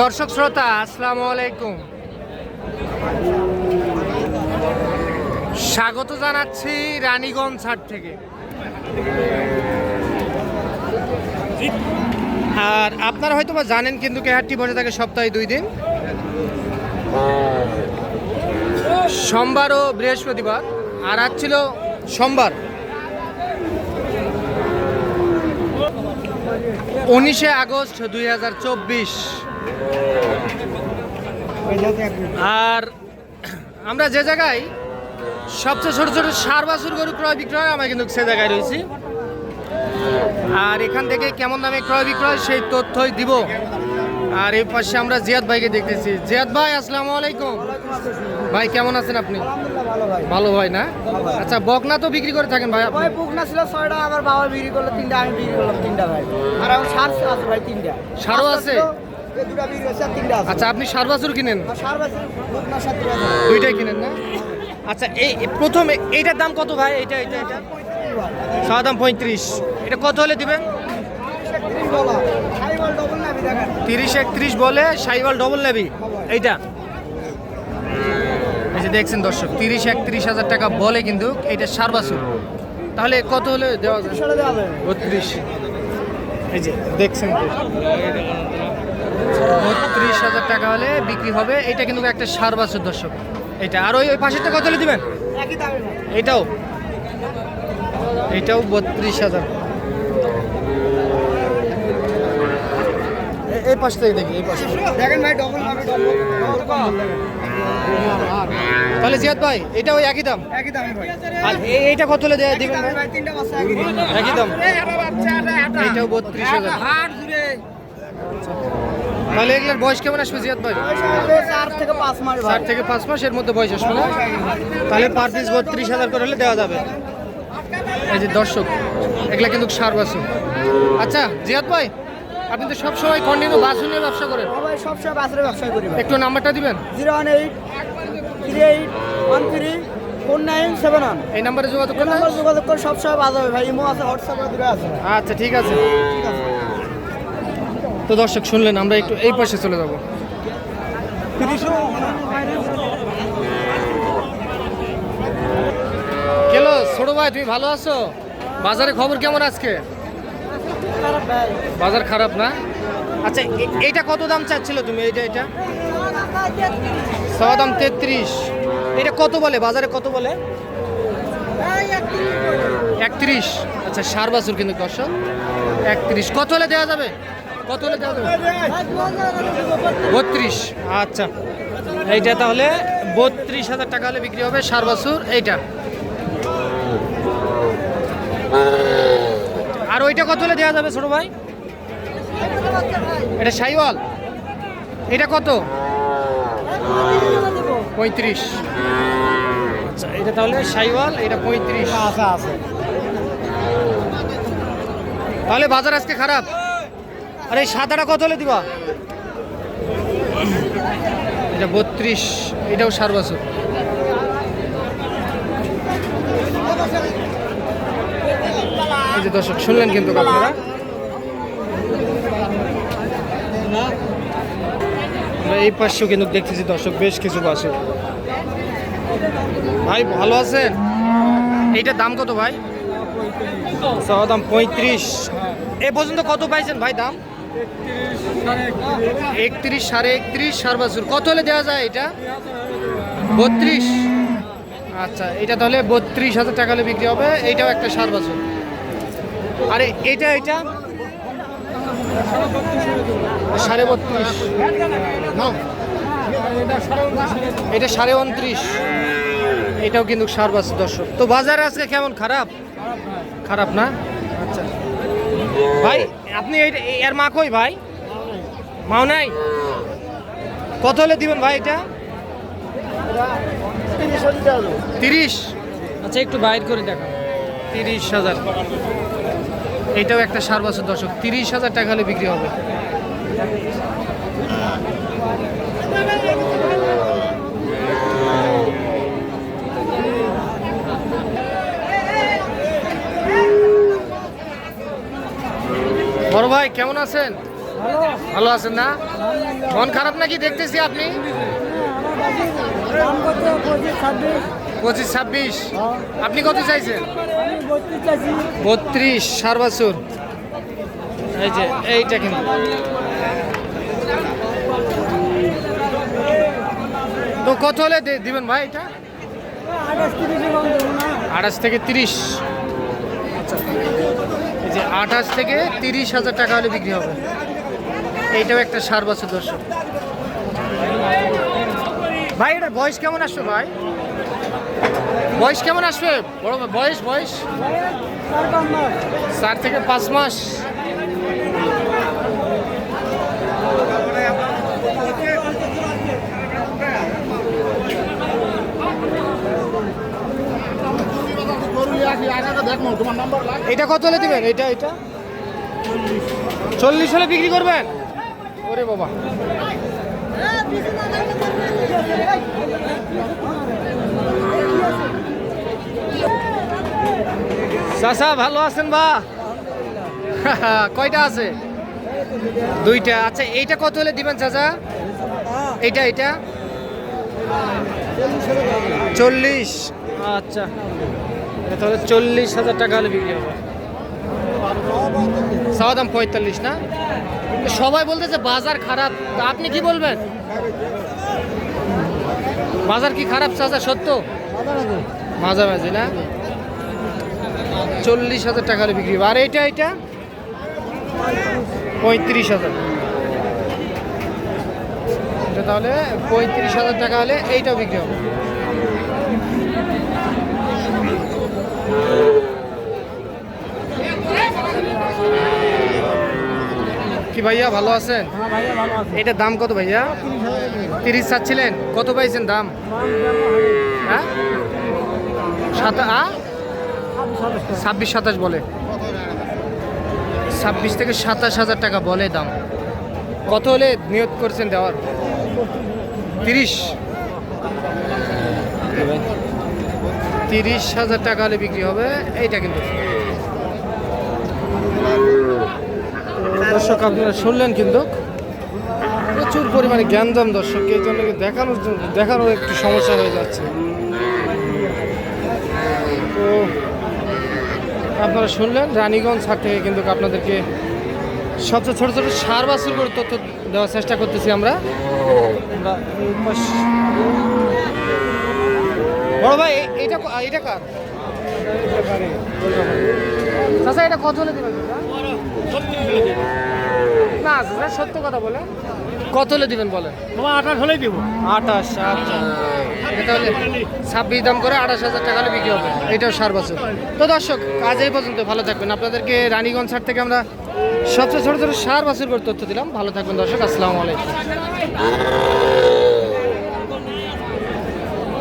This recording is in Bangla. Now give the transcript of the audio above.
দর্শক শ্রোতা, আসসালামু আলাইকুম। স্বাগত জানাচ্ছি রানীগঞ্জ হাট থেকে। আর আপনারা হয়তো বা জানেন কিন্তু হাটটি বসে থাকে সপ্তাহে দুই দিন। সোমবার ও বৃহস্পতিবার, আর আজ ছিল সোমবার। উনিশে আগস্ট দুই হাজার চব্বিশ। আর আমরা যে জায়গায় সবচেয়ে ছোট ছোট সার বাছুর গরু ক্রয় বিক্রয় আমরা কিন্তু সে জায়গায় রয়েছি। আর এখান থেকে কেমন দামে ক্রয় বিক্রয় সেই তথ্যই দিব। আর এই পাশে আমরা জিয়াদ ভাইকে দেখতেছি। জিয়াদ ভাই আসসালামু আলাইকুম। ভাই কেমন আছেন আপনি? ভালো ভাই না? আচ্ছা বকনা তো বিক্রি করে থাকেন ভাই ভাই পুকনা ছিল ছয়টা আমার বাবা বিক্রি করল তিনটা আমি বিক্রি করলাম তিনটা ভাই। আর আমার সার আছে ভাই তিনটা। পাঁচটা আছে? আচ্ছা আপনি সার বাছুর কিনেন? দুইটাই কিনেন না? আচ্ছা এই প্রথম এইটার দাম কত ভাই? এইটা এইটা এটা সাদা দাম পঁয়ত্রিশ। এটা কত হলে দিবেন? তিরিশ একত্রিশ বলে সাইওয়াল ডবল নেবি। এইটা। এই যে দেখছেন দর্শক তিরিশ একত্রিশ হাজার টাকা বলে কিন্তু এইটা সার বাছুর। তাহলে কত হলে দেওয়া যাবে? বত্রিশ এই যে দেখছেন বত্রিশ হাজার টাকা হলে বিক্রি হবে। এটা কিন্তু একটা সার বাছুর দর্শক। এটা আর ওই ওই পাশেরটা কত হলে দিবেন? এটাও। এটাও বত্রিশ হাজার। এই পাশ থেকে দেখি এই পাশ দেখেন ভাই ডবল তাহলে জিয়াদ ভাই এটা ওই একই দাম? একই দামে ভাই। আর এইটা কত হলে দেয়া দিবেন ভাই? ভাই তিনটা বাচ্চা একই দাম। এটাও বত্রিশ হাজার। তাহলে এগুলোর বয়স কেমন আসবে জিয়াদ ভাই? চার থেকে পাঁচ মাস চার থেকে পাঁচ মাসের মধ্যে বয়স আসবে না? তাহলে পার পিস বত্রিশ হাজার করে হলে দেওয়া যাবে। এই যে দর্শক এগুলা কিন্তু সার বাসু আচ্ছা জিয়াদ ভাই আপনি তো সবসময় কন্টিনিউ বাসু নিয়ে ব্যবসা করেন। সবসময় বাজারে ব্যবসা করি একটু নাম্বারটা দিবেন? Zero one eight three eight one three four nine seven one. এই নাম্বারে যোগাযোগ করলে যোগাযোগ করে সবসময় বাজাবে ভাই ইমো আছে হোয়াটসঅ্যাপ আছে আচ্ছা ঠিক আছে। তো দর্শক, শুনলেন, আমরা একটু এই পাশে চলে যাব। কেলো, ছোট ভাই, তুমি ভালো আছো? বাজারে খবর কেমন আজকে? বাজার খারাপ না? আচ্ছা এ- এইটা কত দাম চাচ্ছিল তুমি? এইটা এটা সবার দাম তেত্রিশ। এটা কত বলে? বাজারে কত বলে? একত্রিশ। আচ্ছা সার বাছুর কিন্তু দর্শক। একত্রিশ। কত হলে দেওয়া যাবে? কত হলে দেওয়া যাবে? বত্রিশ। আচ্ছা। এইটা তাহলে বত্রিশ হাজার টাকা হলে বিক্রি হবে সার বাছুর এইটা। আর ওইটা কত হলে দেওয়া যাবে ছোট ভাই? এটা সাইওয়াল। এটা কত? পঁয়ত্রিশ। আচ্ছা এটা তাহলে সাইওয়াল এটা পঁয়ত্রিশ। আছে আছে। তাহলে বাজার আজকে খারাপ? আরে এই সাদাটা কত হলে দিবা? এটা বত্রিশ, এটাও সার বছর। এই যে দর্শক, শুনলেন কিন্তু আপনারা? এই পাশেও কিন্তু দেখতেছি দর্শক, বেশ কিছু বাসে ভাই, ভালো আছেন? এইটার দাম কত ভাই? দাম পঁয়ত্রিশ। এ পর্যন্ত কত পাইছেন ভাই দাম? একত্রিশ সাড়ে একত্রিশ সার বাছুর কত হলে দেওয়া যায় এটা? বত্রিশ। আচ্ছা এটা তাহলে বত্রিশ হাজার টাকা হলে বিক্রি হবে। এইটাও একটা সার বাছুর আরে, এটা এটা? সাড়ে বত্রিশ। এটা সাড়ে উনত্রিশ। এটাও কিন্তু সার বাছুর দর্শক। তো বাজারে আজকে কেমন? খারাপ? খারাপ না? আচ্ছা। ভাই আপনি এর মা কই ভাই? মাও নাই? কত হলে দিবেন ভাই এটা? তিরিশ। আচ্ছা একটু বাইর করে দেখান। তিরিশ হাজার। এইটাও একটা সার বছর দশক। তিরিশ হাজার টাকা হলে বিক্রি হবে। বড় ভাই, কেমন আছেন? ভালো আছেন না? মন খারাপ নাকি দেখতেছি আপনি? পঁচিশ ছাব্বিশ। আপনি কত চাইছেন? বত্রিশ সার বাছুর এই যে, এইটা কিন্তু। তো কত হলে দিবেন ভাই এটা? আঠাশ থেকে তিরিশ। আচ্ছা যে আঠাশ থেকে তিরিশ হাজার টাকা হলে বিক্রি হবে। এইটাও একটা সার বছর দর্শক। ভাই, এটা বয়স কেমন আসবে ভাই? বয়স কেমন আসবে? বড় বয়স বয়স? চার থেকে পাঁচ মাস। এটা কত হলে দিবেন? এটা এটা? চল্লিশ হলে বিক্রি করবেন? ওরে বাবা। চাচা, ভালো আছেন বা? কয়টা আছে? দুইটা। আচ্ছা এইটা কত হলে দিবেন চাচা? এইটা এইটা? চল্লিশ। আচ্ছা। এটা তাহলে চল্লিশ হাজার টাকা হলে বিক্রি হবে। চাওয়া দাম পঁয়তাল্লিশ, না? সবাই বলতেছে বাজার খারাপ আপনি কি বলবেন? বাজার কি খারাপ চাচা, সত্য? মাঝামাঝি, না? চল্লিশ হাজার টাকা হলে বিক্রি হবে। আর এইটা এইটা? পঁয়ত্রিশ হাজার। এটা তাহলে পঁয়ত্রিশ হাজার টাকা হলে এইটাও বিক্রি হবে। কি ভাইয়া ভালো আছেন? হ্যাঁ এটার দাম কত ভাইয়া? তিরিশ চাচ্ছিলেন? কত পাইছেন দাম? হ্যাঁ? সাতা ছাব্বিশ সাতাশ বলে। ছাব্বিশ থেকে সাতাশ হাজার টাকা বলে দাম। কত হলে নিয়োগ করছেন দেওয়ার? তিরিশ। তিরিশ হাজার টাকা হলে বিক্রি হবে, এইটা কিন্তু। দর্শক, আপনারা শুনলেন কিন্তু, প্রচুর পরিমাণে জ্ঞানদাম দর্শক, এই জন্য দেখানোর দেখানোর একটু সমস্যা হয়ে যাচ্ছে। তো আপনারা শুনলেন, রানীগঞ্জ হাট থেকে কিন্তু আপনাদেরকে সবচেয়ে ছোটো ছোটো সার বাছুর করে তথ্য দেওয়ার চেষ্টা করতেছি আমরা। বড় ভাই এটা এটা কার? চাচা এটা কত হলে দিবেন না চাচা সত্য কথা বলে। কত হলে দিবেন বাবা আঠাশ হলেই দিব। আঠাশ আচ্ছা। এটা ছাব্বিশ দাম করে আঠাশ হাজার টাকা হলে বিক্রি হবে। এটাও সার বছর। তো দর্শক আজ এই পর্যন্ত ভালো থাকবেন। আপনাদেরকে রানীগঞ্জ হাট থেকে আমরা সবচেয়ে ছোটো ছোটো সার বাছুর করে তথ্য দিলাম। ভালো থাকবেন দর্শক আসসালামু আলাইকুম।